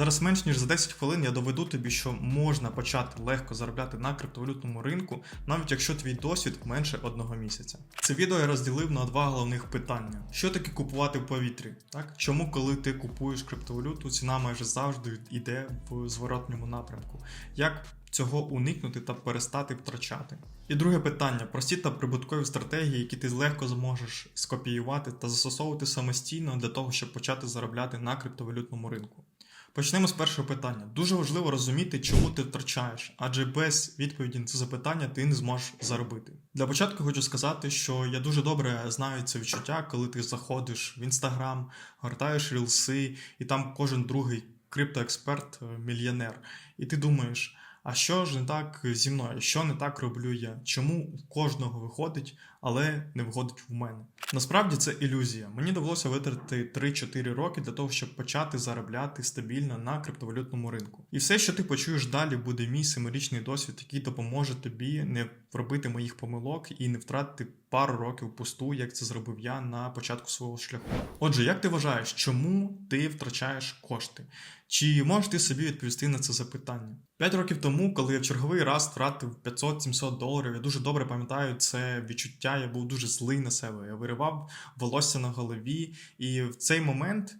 Зараз менш ніж за 10 хвилин я доведу тобі, що можна почати легко заробляти на криптовалютному ринку, навіть якщо твій досвід менше одного місяця. Це відео я розділив на два головних питання: що таке купувати в повітрі? Так чому, коли ти купуєш криптовалюту, ціна майже завжди йде в зворотньому напрямку? Як цього уникнути та перестати втрачати? І друге питання: прості та прибуткові стратегії, які ти легко зможеш скопіювати та застосовувати самостійно для того, щоб почати заробляти на криптовалютному ринку. Почнемо з першого питання. Дуже важливо розуміти, чому ти втрачаєш, адже без відповіді на це запитання ти не зможеш заробити. Для початку хочу сказати, що я дуже добре знаю це відчуття, коли ти заходиш в інстаграм, гортаєш рілси, і там кожен другий криптоексперт е, мільйонер. І ти думаєш, а що ж не так зі мною? Що не так роблю я? Чому у кожного виходить, але не виходить в мене? Насправді це ілюзія. Мені довелося витратити 3-4 роки для того, щоб почати заробляти стабільно на криптовалютному ринку. І все, що ти почуєш далі, буде мій семирічний досвід, який допоможе тобі не робити моїх помилок і не втратити пару років пусту, як це зробив я на початку свого шляху. Отже, як ти вважаєш, чому ти втрачаєш кошти? Чи можеш ти собі відповісти на це запитання? П'ять років тому, коли я в черговий раз втратив 500-700 доларів, я дуже добре пам'ятаю це відчуття. Я був дуже злий на себе. Я виривав волосся на голові, і в цей момент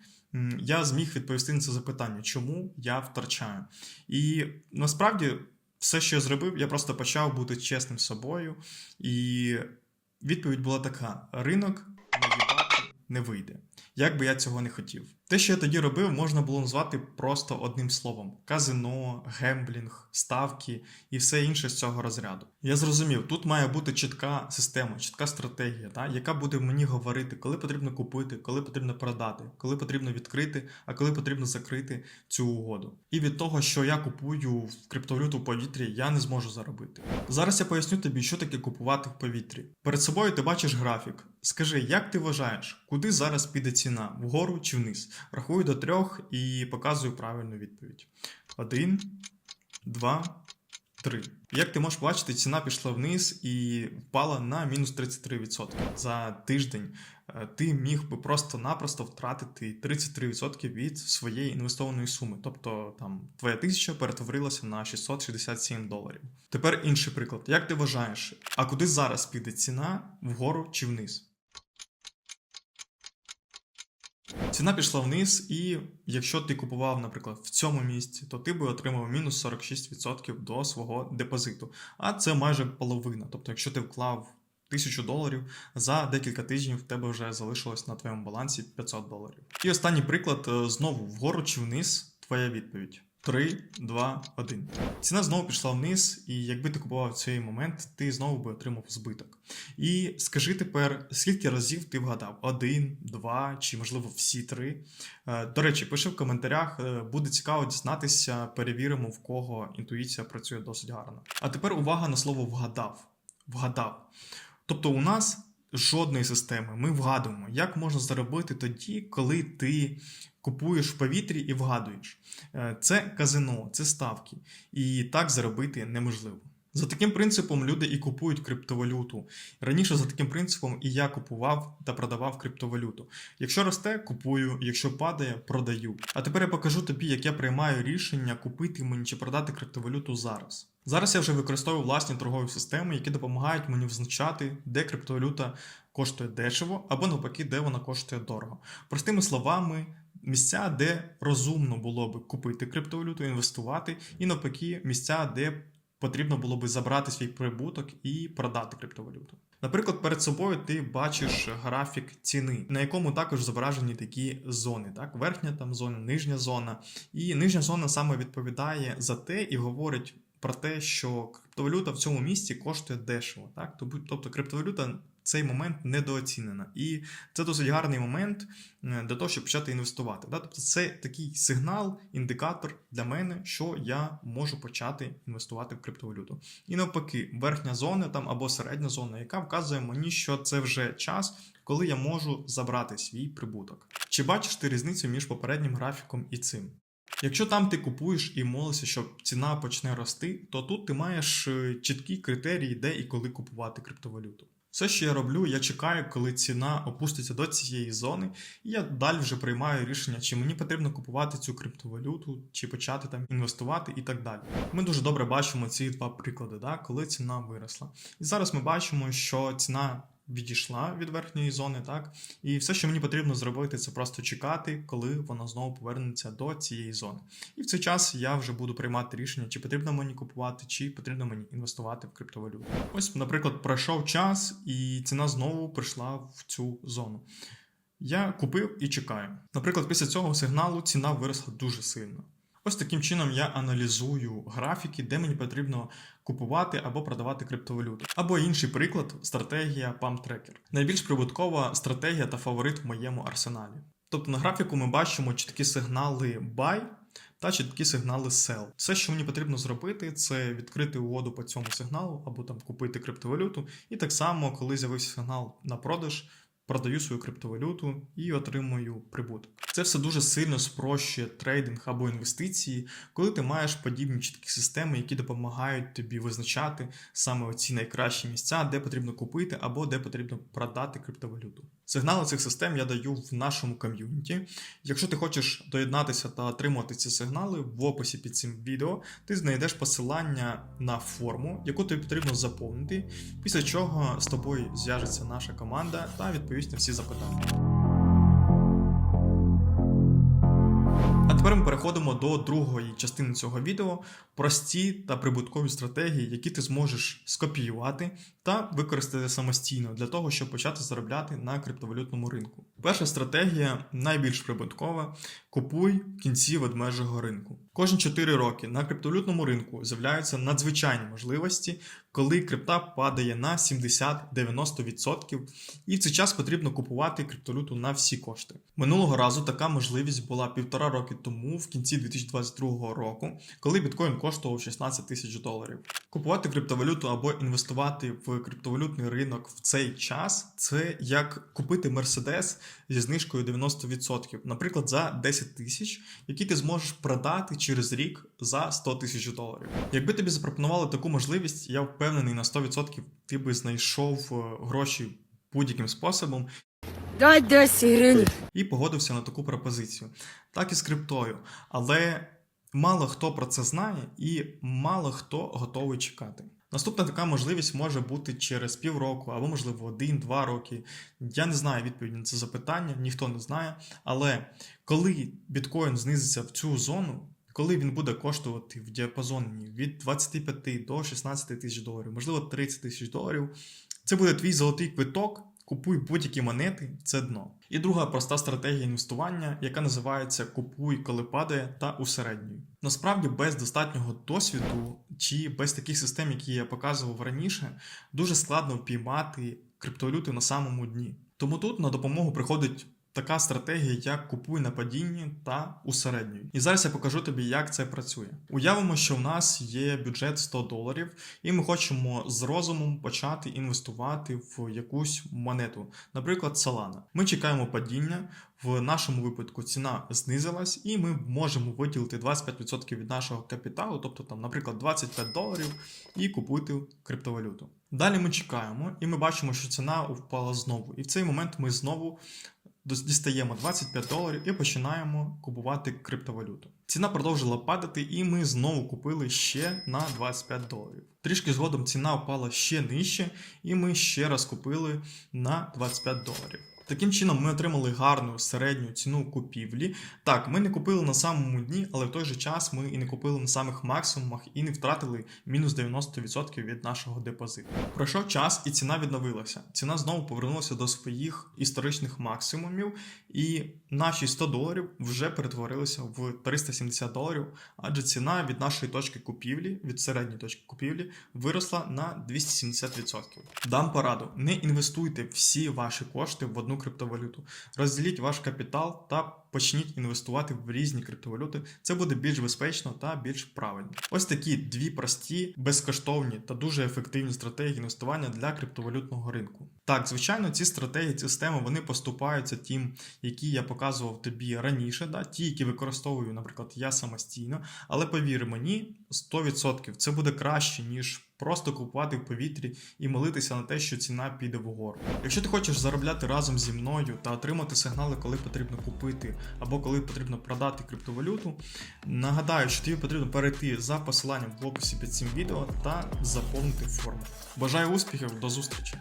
я зміг відповісти на це запитання, чому я втрачаю. І насправді все, що я зробив, я просто почав бути чесним з собою, і відповідь була така: ринок не вийде. Як би я цього не хотів. Те, що я тоді робив, можна було назвати просто одним словом: казино, гемблінг, ставки і все інше з цього розряду. Я зрозумів, тут має бути чітка система, чітка стратегія, та, яка буде мені говорити, коли потрібно купити, коли потрібно продати, коли потрібно відкрити, а коли потрібно закрити цю угоду. І від того, що я купую в криптовалюту в повітрі, я не зможу заробити. Зараз я поясню тобі, що таке купувати в повітрі. Перед собою ти бачиш графік. Скажи, як ти вважаєш, куди зараз піде ціна? Вгору чи вниз? Рахую до трьох і показую правильну відповідь. Один, два, три. Як ти можеш бачити, ціна пішла вниз і впала на мінус 33%. За тиждень е, ти міг би просто-напросто втратити 33% від своєї інвестованої суми. Тобто там твоя тисяча перетворилася на 667 доларів. Тепер інший приклад. Як ти вважаєш, а куди зараз піде ціна вгору чи вниз? Ціна пішла вниз, і якщо ти купував, наприклад, в цьому місці, то ти би отримав мінус 46% до свого депозиту. А це майже половина. Тобто, якщо ти вклав 1000 доларів, за декілька тижнів в тебе вже залишилось на твоєму балансі 500 доларів. І останній приклад е, знову вгору чи вниз, твоя відповідь. 3, 2, 1. Ціна знову пішла вниз, і якби ти купував цей момент, ти знову би отримав збиток. І скажи тепер, скільки разів ти вгадав? Один, два чи, можливо, всі три. Е, До речі, пиши в коментарях, е, буде цікаво дізнатися, перевіримо, в кого інтуїція працює досить гарно. А тепер увага на слово вгадав. Вгадав. Тобто, у нас жодної системи. Ми вгадуємо, як можна заробити тоді, коли ти купуєш в повітрі і вгадуєш. Е, Це казино, це ставки. І так заробити неможливо. За таким принципом люди і купують криптовалюту. Раніше за таким принципом і я купував та продавав криптовалюту. Якщо росте, купую, якщо падає, продаю. А тепер я покажу тобі, як я приймаю рішення купити мені чи продати криптовалюту зараз. Зараз я вже використовую власні торгові системи, які допомагають мені визначати, де криптовалюта коштує дешево або навпаки, де вона коштує дорого. Простими словами, місця, де розумно було би купити криптовалюту, інвестувати, і навпаки, місця, де потрібно було би забрати свій прибуток і продати криптовалюту. Наприклад, перед собою ти бачиш графік ціни, на якому також зображені такі зони, так, верхня там зона, нижня зона. І нижня зона саме відповідає за те і говорить про те, що криптовалюта в цьому місці коштує дешево. Так? Тобто- Тобто криптовалюта цей момент недооцінена. І це досить гарний момент е, для того, щоб почати інвестувати. Тобто це такий сигнал, індикатор для мене, що я можу почати інвестувати в криптовалюту. І навпаки, верхня зона там або середня зона, яка вказує мені, що це вже час, коли я можу забрати свій прибуток. Чи бачиш ти різницю між попереднім графіком і цим? Якщо там ти купуєш і молишся, що ціна почне рости, то тут ти маєш е, чіткі критерії, де і коли купувати криптовалюту. Все, що я роблю, я чекаю, коли ціна опуститься до цієї зони, і я далі вже приймаю рішення, чи мені потрібно купувати цю криптовалюту, чи почати там інвестувати і так далі. Ми дуже добре бачимо ці два приклади, да, коли ціна виросла. І зараз ми бачимо, що ціна відійшла від верхньої зони, так, і все, що мені потрібно зробити, це просто чекати, коли вона знову повернеться до цієї зони. І в цей час я вже буду приймати рішення, чи потрібно мені купувати, чи потрібно мені інвестувати в криптовалюту. Ось, наприклад, пройшов час, і ціна знову прийшла в цю зону. Я купив і чекаю. Наприклад, після цього сигналу ціна виросла дуже сильно. Ось таким чином я аналізую графіки, де мені потрібно купувати або продавати криптовалюту. Або інший приклад стратегія Pump Tracker. Найбільш прибуткова стратегія та фаворит в моєму арсеналі. Тобто на графіку ми бачимо чіткі сигнали buy та чіткі сигнали sell. Все, що мені потрібно зробити, це відкрити угоду по цьому сигналу або там купити криптовалюту. І так само, коли з'явився сигнал на продаж, продаю свою криптовалюту і отримую прибуток. Це все дуже сильно спрощує трейдинг або інвестиції, коли ти маєш подібні чіткі системи, які допомагають тобі визначати саме оці найкращі місця, де потрібно купити або де потрібно продати криптовалюту. Сигнали цих систем я даю в нашому ком'юніті. Якщо ти хочеш доєднатися та отримувати ці сигнали, в описі під цим відео ти знайдеш посилання на форму, яку тобі потрібно заповнити, після чого з тобою зв'яжеться наша команда та відповість на всі запитання. Ми переходимо до другої частини цього відео: прості та прибуткові стратегії, які ти зможеш скопіювати та використати самостійно для того, щоб почати заробляти на криптовалютному ринку. Перша стратегія найбільш прибуткова: купуй кінці ведмежого ринку. Кожні 4 роки на криптовалютному ринку з'являються надзвичайні можливості, коли крипта падає на 70-90%, і в цей час потрібно купувати криптовалюту на всі кошти. Минулого разу така можливість була півтора роки тому, в кінці 2022 року, коли біткоін коштував 16 тисяч доларів. Купувати криптовалюту або інвестувати в криптовалютний ринок в цей час це як купити Мерседес зі знижкою 90%, наприклад, за 10 тисяч, які ти зможеш продати через рік за 100 тисяч доларів. Якби тобі запропонували таку можливість, я впевнений на 100% ти би знайшов е, гроші будь-яким способом Дай 10 гривень. і погодився на таку пропозицію. Так і з криптою. Але мало хто про це знає і мало хто готовий чекати. Наступна така можливість може бути через півроку або, можливо, один-два роки. Я не знаю відповіді на це запитання, ніхто не знає. Але коли біткоін знизиться в цю зону, коли він буде коштувати в діапазоні від 25 до 16 тисяч доларів, можливо, 30 тисяч доларів, це буде твій золотий квиток. Купуй будь-які монети, це дно. І друга проста стратегія інвестування, яка називається Купуй, коли падає, та усереднюй. Насправді, без достатнього досвіду чи без таких систем, які я показував раніше, дуже складно впіймати криптовалюти на самому дні. Тому тут на допомогу приходить така стратегія, як купуй на падінні та усереднюй. І зараз я покажу тобі, як це працює. Уявимо, що в нас є бюджет 100 доларів, і ми хочемо з розумом почати інвестувати в якусь монету, наприклад, Solana. Ми чекаємо падіння. В нашому випадку ціна знизилась, і ми можемо виділити 25% від нашого капіталу, тобто там, наприклад, 25 доларів, і купити криптовалюту. Далі ми чекаємо, і ми бачимо, що ціна впала знову. І в цей момент ми знову дістаємо 25 доларів і починаємо купувати криптовалюту. Ціна продовжила падати, і ми знову купили ще на 25 доларів. Трішки згодом ціна впала ще нижче, і ми ще раз купили на 25 доларів. Таким чином, ми отримали гарну середню ціну купівлі. Так, ми не купили на самому дні, але в той же час ми і не купили на самих максимумах і не втратили мінус 90% від нашого депозиту. Пройшов час і ціна відновилася. Ціна знову повернулася до своїх історичних максимумів, і наші 100 доларів вже перетворилися в 370 доларів, адже ціна від нашої точки купівлі, від середньої точки купівлі, виросла на 270%. Дам пораду: не інвестуйте всі ваші кошти в одну криптовалюту. Розділіть ваш капітал та почніть інвестувати в різні криптовалюти. Це буде більш безпечно та більш правильно. Ось такі дві прості, безкоштовні та дуже ефективні стратегії інвестування для криптовалютного ринку. Так, звичайно, ці стратегії, ці системи вони поступаються тим, які я показував тобі раніше, да? ті, які використовую, наприклад, я самостійно. Але повір мені, 100% це буде краще, ніж просто купувати в повітрі і молитися на те, що ціна піде вгору. Якщо ти хочеш заробляти разом зі мною та отримати сигнали, коли потрібно купити або коли потрібно продати криптовалюту, нагадаю, що тобі потрібно перейти за посиланням в описі під цим відео та заповнити форму. Бажаю успіхів, до зустрічі!